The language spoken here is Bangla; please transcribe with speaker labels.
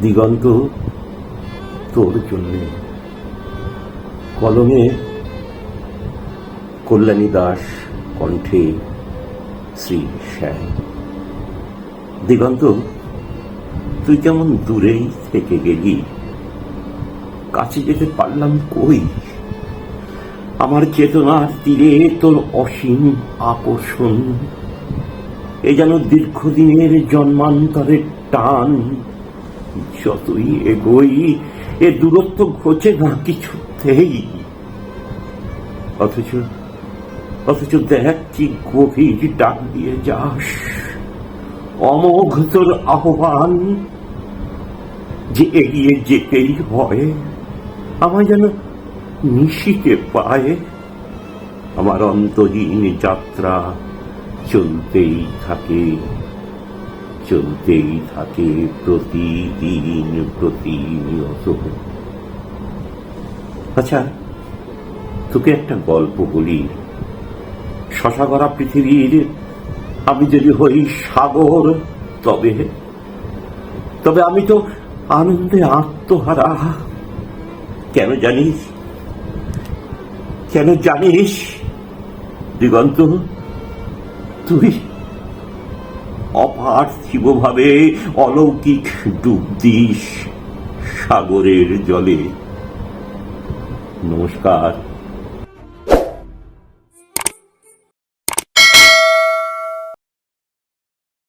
Speaker 1: দিগন্ত তোর জন্যে। কলমে কল্যাণী দাস কণ্ঠে শ্রী শ্যাম। দিগন্ত, তুই কেমন দূরেই থেকে গেলি? কাছে যেতে পারলাম কই? আমার চেতনার তীরে তোর অসীম আকর্ষণ। এ যেন দীর্ঘদিনের জন্মান্তরের টান। যতই এগোই, এ দূরত্ব ঘোচে না কিছুতেই অথচ অথচ দেখ কি গভীর ডাক দিয়ে যাস। অমোঘ তোর আহ্বান, যে এগিয়ে যেতেই হয় আমার যেন নিশিতে পায়। আমার অন্তহীন যাত্রা চলতেই থাকে। চলতেই থাকে প্রতিদিন প্রতিনিয়ত। আচ্ছা তোকে একটা গল্প বলি। শশাগরা পৃথিবীর, আমি যদি হই সাগর, তবে তবে আমি তো আনন্দে আত্মহারা। কেন জানিস? কেন জানিস, দিগন্ত, তুই অপার্থিবভাবে অলৌকিক ডুব দিস সাগরের জলে। নমস্কার।